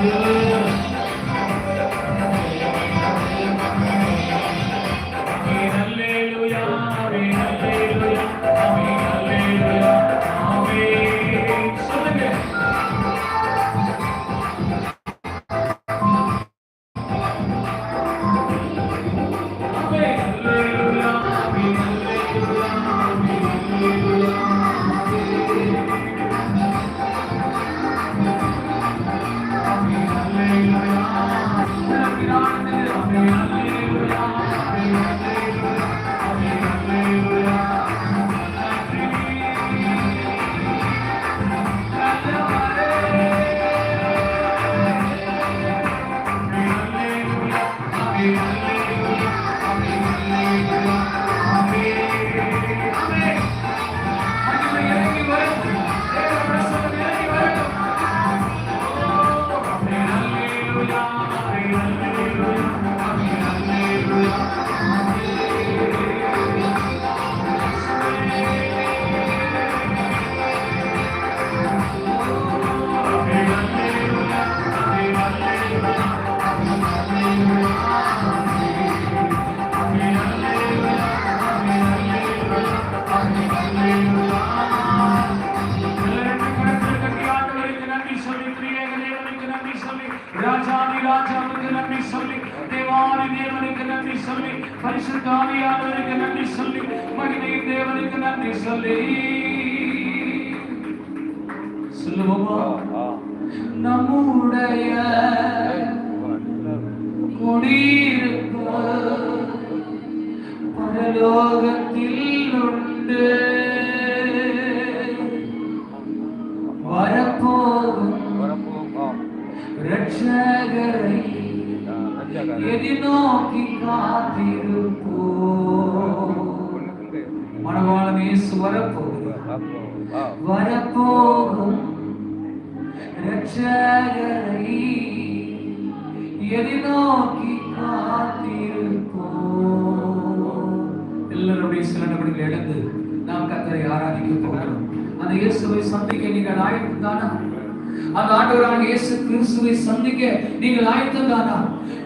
Yeah. சொல்லி பரிசுத்த ஆவியானவருக்கு நன்றி சொல்லி மகிமை தேவனுக்கு நன்றி சொல்லி சொல்லுவோமா நம்முடைய குடியிருப்பு பரலோகத்தில் உண்டு வரப்போகும் ரட்சகரை எதிர்நோக்கி காத்திருப்போ மனவாளம் இயேசு வரப்போகிறார் வரப்போகும் ரட்சகரை எதிர்நோக்கி எல்லாருடைய சில நிமிடங்கள் எடுத்து நாம் கத்தரை ஆராதிக்க போகிறோம். அந்த இயேசுவை சந்திக்க நீங்கள் ஆயத்தம் தானா? அந்த ஆண்டவராக இயேசு கிறிஸ்துவை சந்திக்க நீங்கள் ஆயத்தம் தானா?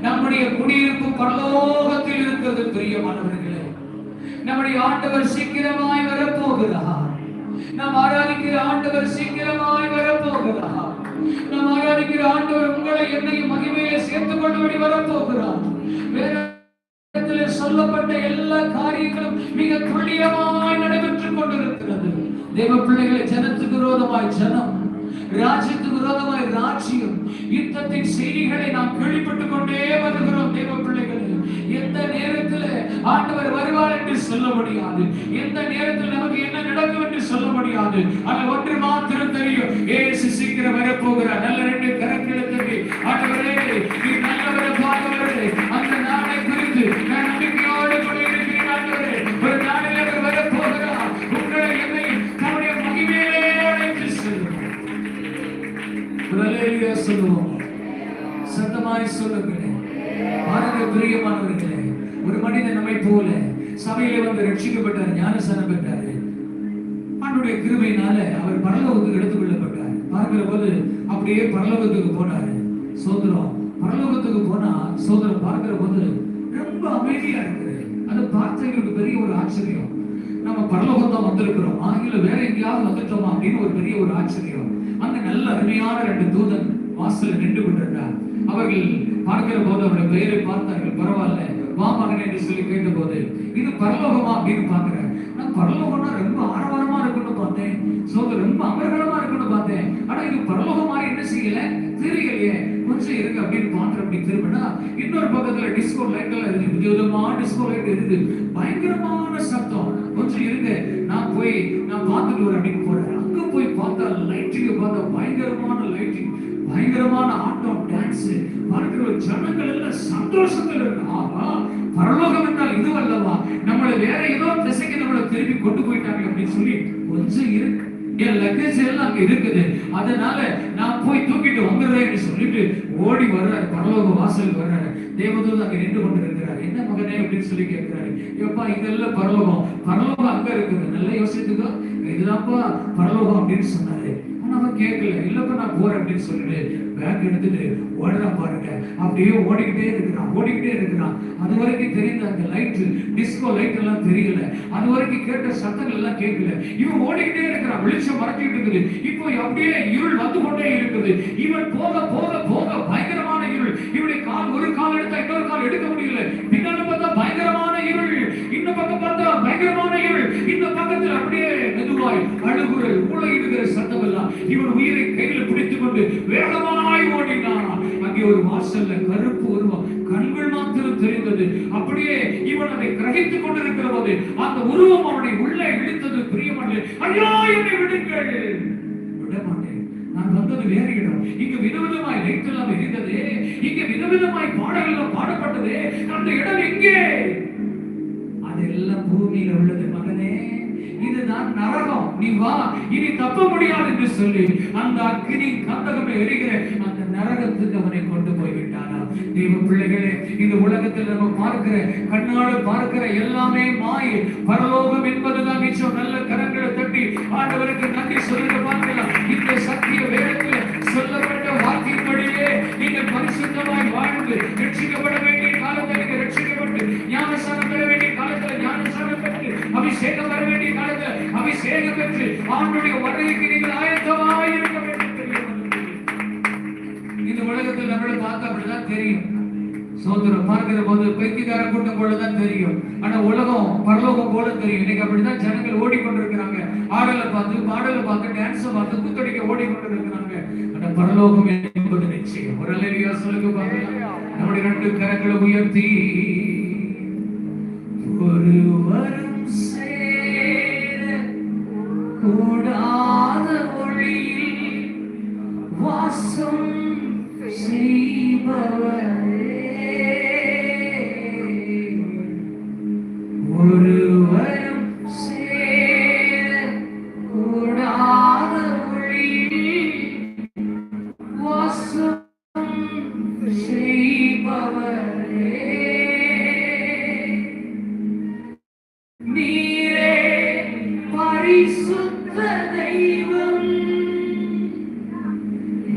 நம்முடைய குடியிருப்பு பரலோகத்தில் இருக்கிறது பிரியமானவர்களே நம்முடைய ஆண்டவர் சீக்கிரமாய் வரப்போகிறார் நாம் ஆராதிக்கிற ஆண்டவர் சீக்கிரமாய் வரப்போகிறார் நாம் ஆராதிக்கிற ஆண்டவர் உங்களை என்னையும் மகிமையை சேர்த்துக் கொண்டபடி வரப்போகிறார் வேதத்திலே சொல்லப்பட்ட எல்லா காரியங்களும் மிக துல்லியமாய் நடைபெற்றுக் கொண்டிருக்கிறது. தேவ பிள்ளைகளை ஜனத்துக்கு விரோதமாய் ஜனம் ராஜ்யத்துக்கு விரோதமாய் ராஜ்யம் யுத்தத்தின் செய்திகளை நாம் கேள்விப்பட்டுக் கொண்டே வருகிறோம் தேவ பிள்ளைகள். எந்த நேரத்தில் ஆண்டவர் வருவார் என்று சொல்ல முடியாது. எந்த நேரத்தில் நமக்கு என்ன நடக்கும் என்று சொல்ல முடியாது. ஆனால் ஒன்று மாத்திரம் தெரியும். ஏசு சீக்கிரம் வரப்போகிறார். நல்ல ரெண்டு கரங்களை தட்டி ஆண்டவரே பரலோகத்துக்கு எடுத்துக் கொள்ளப்பட்டார். பார்க்கிற போது அப்படியே பரலோகத்துக்கு போனாரு. சோதரம் பரலோகத்துக்கு போனா சோதரம் பார்க்கிற போது ரொம்ப அமைதியா இருக்குது. அதை பார்த்தவங்களுக்கு பெரிய ஒரு ஆச்சரியம். நம்ம பரலோகம் தான் வந்திருக்கிறோம். ஆங்கில வேற எங்கேயாவது வந்துட்டோமா அப்படின்னு ஒரு பெரிய ஒரு ஆச்சரியம். அங்க நல்ல அருமையான ரெண்டு தூதன் வாசல நின்று கொண்டிருந்தார். அவர்கள் பார்க்கிற போது அவருடைய பெயரை பார்த்தார்கள். பரவாயில்ல. வா மகன் என்று சொல்லி கேட்ட போது இது பரலோகமா? அப்படின்னு பாக்குறேன் நான் பரலோகம்னா ரொம்ப ஆரவாரமா இருக்குன்னு பார்த்தேன். சோகம் ரொம்ப அமர்கலமா இருக்குன்னு பார்த்தேன். ஆனா இது பரலோகம் மாதிரி என்ன செய்யல? தெரியலையே. கொஞ்சம் இருக்கு அப்படின்னு பாக்குற அப்படி திரும்பினா இன்னொரு பக்கத்துல டிஸ்கோ லைட்ல எல்லாம் இருக்கு விதவிதமா டிஸ்கோ லைட் இருக்கு பயங்கரமான சத்தம். கொஞ்சம் இருங்க. நான் போய் நான் பார்த்துட்டு வரேன் அப்படின்னு போறேன் போய் பார்த்தா லைட்டிங்க பார்த்தா பயங்கரமான லைட்டிங் பயங்கரமான ஆட்டம் டான்ஸ் பார்க்கிற ஜனங்கள் எல்லாம் சந்தோஷத்துல இருக்கு. ஆமா பரலோகம் என்றால் இது அல்லவா? நம்மளை வேற ஏதோ திசைக்கு நம்மளை திருப்பி கொண்டு போயிட்டாங்க அப்படின்னு சொல்லி கொஞ்சம் இருக்கு. என் லக்கேஜ் எல்லாம் அங்க இருக்குது. அதனால நான் போய் தூக்கிட்டு வந்துடுறேன் சொல்லிட்டு ஓடி வர்றாரு. பரலோக வாசல் வர்றாரு. தேவதூர் அங்க நின்று கொண்டு இருக்கிறார் என்ன மகனே? அப்படின்னு சொல்லி கேட்கிறாரு. எப்பா இதெல்லாம் பரலோகம். பரலோகம் அங்க இருக்குது. நல்லா யோசித்துக்கோ இதுதான்ப்பா பரலோகம் அப்படின்னு சொன்னாரு. ஆனா அவன் கேட்கல. இல்லப்பா நான் போறேன் அப்படின்னு சொல்லிட்டு பேக் எடுத்துட்டு ஓடுறான் பாருங்க. அப்படியே ஓடிக்கிட்டே இருக்கிறான் ஓடிக்கிட்டே இருக்கிறான். அது வரைக்கும் தெரியல அந்த லைட் டிஸ்கோ லைட் எல்லாம் தெரியல. அது வரைக்கும் கேட்ட சத்தங்கள் எல்லாம் கேட்கல. இவன் ஓடிக்கிட்டே இருக்கிறான் வெளிச்சம் மறைச்சிட்டு இருக்குது. இப்போ அப்படியே இருள் வந்து கொண்டே இருக்குது. இவன் போக போக போக பயங்கரமான இருள். இவனுடைய கால் ஒரு கால் எடுத்தா இன்னொரு கால் எடுக்க முடியல. பின்னால பார்த்தா பயங்கரமான இருள். இந்த பக்கம் பார்த்தா பயங்கரமான இருள். இந்த பக்கத்தில் அப்படியே மெதுவாய் அழுகுறல் மூளையிடுகிற சத்தம் எல்லாம் இவன் உயிரை கையில் பிடித்துக் கொண்டு வேகமாய் ஓடினானா அங்கே ஒரு வாசல்ல கருப்பு உருவம் கண்கள் மாத்திரம் தெரிந்தது. அப்படியே இவன் அதை கிரகித்துக் கொண்டிருக்கிற போது அந்த உருவம் அவனை உள்ளே இழுத்தது. பிரியமல்ல ஐயா என்னை விடுங்கள். விட மாட்டேன். நான் வந்தது வேற இடம். இங்க விதவிதமாய் லைட் எல்லாம் எரிந்தது. இங்க விதவிதமாய் பாடல்கள் எல்லாம் பாடப்பட்டது. அந்த இடம் எங்கே அதெல்லாம் பூமியில உள்ளது மகனே. இதுதான் நரகம். நீ வா இனி தப்ப முடியாது என்று சொல்லி அந்த அக்னி கந்தகமே எரிகிற அந்த நரகத்துக்கு அவனை கொண்டு போய் விட்டானா தெய்வ பிள்ளைகளே இந்த உலகத்தில் நம்ம பார்க்கிற கண்ணால பார்க்கிற எல்லாமே மாயை. பரலோகம் என்பதுதான் நிச்சயம் நல்ல கரங்களை தட்டி ஆண்டவருக்கு நன்றி சொல்லுங்க பார்க்கலாம். இந்த சத்திய வேதத்தில் சொல்லப்பட்ட வார்த்தையின்படியே நீங்கள் பரிசுத்தமாய் வாழ்ந்து ரட்சிக்கப்பட வேண்டிய காலத்தில் ரட்சிக்கப்பட்டு ஞானசாரம் பெற வேண்டிய காலத்தில் ஞானசாரம் பெற்று அபிஷேகம் பெற வேண்டிய காலத்தில் அபிஷேகம் பெற்று ஆண்டுடைய வருகைக்கு நீங்கள் ஆயத்தமாய் இருக்க வேண்டும் இந்த உலகத்தில் நம்மளை பார்த்தா அப்படிதான் தெரியும். சோதரம் பார்க்கிற போது பைத்தியக்கார கூட்டம் போலதான் தெரியும். ஆனா உலகம் பரலோகம் போல தெரியும். இன்னைக்கு அப்படிதான் ஜனங்கள் ஓடிக்கொண்டிருக்கிறாங்க. ஆடலை பார்த்து பாடலை பார்த்து டான்ஸ் பார்த்து குத்தடிக்க ஓடிக்கொண்டிருக்கிறாங்க. ஆனா பரலோகம் என்பது நிச்சயம். ஒரு அலையா சொல்லுங்க பாருங்க நம்முடைய ரெண்டு கரங்களை உயர்த்தி. ஒரு வரம் சேர கூடாத ஒளியில் வாசம்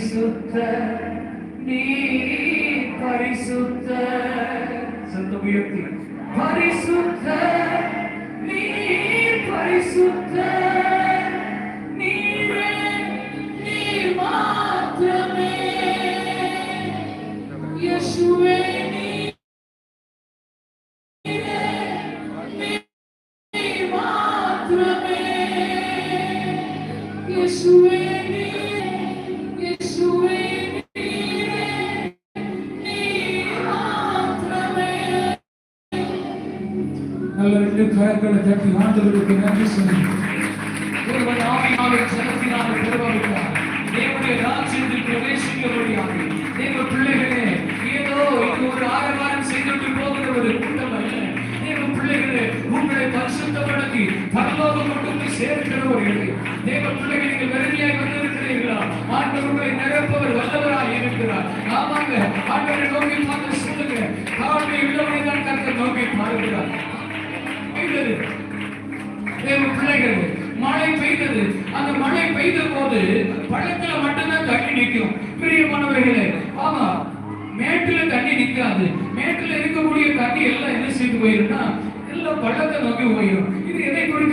பரிசுத்த நீ பரிசுத்த சத்தம் உயர்த்தி பரிசுத்த நீ பரிசுத்த நீரே நீ மாத்திரமே இயேசுவே நீரே நீ மாத்திரமே இயேசுவே நல்ல ரெண்டு கரங்களை தட்டி ஆண்டவருக்கு நன்றி சொல்லுங்க ஒருவன் ஆவியாலே ஜலத்தினாலே பெருவாகிறார் தேவனுடைய ராஜ்யத்தில் தேவ பிள்ளைகளே ஏதோ இது ஒரு ஆரவாரம் செய்துட்டு போகிற ஒரு கூட்டம் அல்ல தேவ பிள்ளைகளே உங்களை பரிசுத்தப்படுத்தி பரலோகம் மட்டும் போய் சேர்க்கிறவர்களே தேவ பிள்ளைகள் நீங்கள் வெறுமையாய் வந்திருக்கிறீர்களா ஆண்டவர் உங்களை நிரப்பவர் வல்லவராய் இருக்கிறார் ஆமாங்க ஆண்டவரை நோக்கி பார்த்து சொல்லுங்க தாழ்மை உள்ளவனை தான் கர்த்தர் நோக்கி பார்க்கிறார் பெய்தது. தேவ பிள்ளைகள் மழை பெய்தது. அந்த மழை பெய்த போது பழத்துல மட்டும்தான் தண்ணி நிற்கும். பிரியமானவர்களே ஆமா மேட்டுல தண்ணி நிற்காது. மேட்டுல இருக்கக்கூடிய தண்ணி எல்லாம் என்ன செய்து போயிருந்தா எல்லாம் பள்ளத்தை நோக்கி போயிடும் இது எதை குறித்து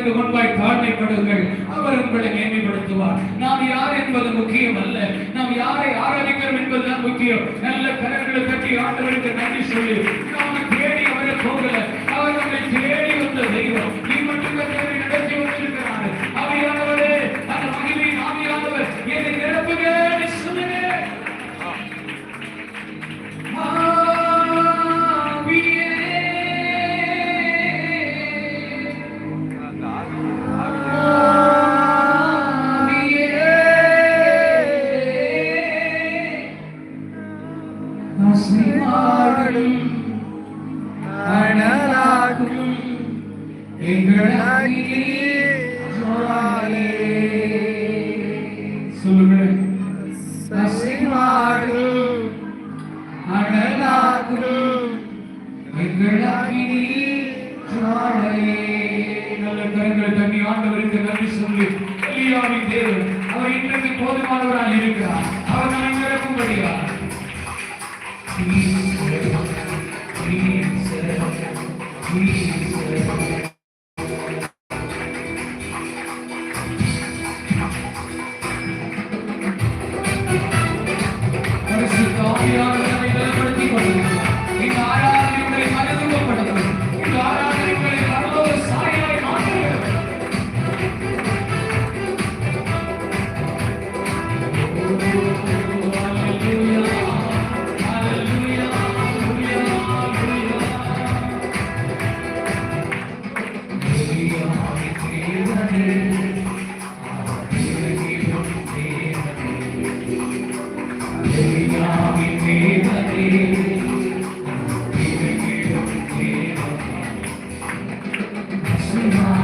கர்த்தருக்கு முன்பாய் தாழ்மைப்படுங்கள் அவர் உங்களை மேன்மைப்படுத்துவார். நாம் யார் என்பது முக்கியம் அல்ல. நாம் யாரை ஆராதிக்கிறோம் என்பதுதான் முக்கியம். நல்ல கரங்களை கட்டி ஆண்டவருக்கு நன்றி சொல்லி நாடும் அனலாகும் எங்கள் சொல்லுங்கள். நசிமாடும் அனலாகும். எங்கள் அக்கினி நல்ல கரங்களை தண்ணி ஆண்டவருக்கு நன்றி சொல்லி எலியாவின் தேவன் அவர் இன்றைக்கு போதுமானவராக இருக்கிறார். அவர் நம்மை Please. Lord.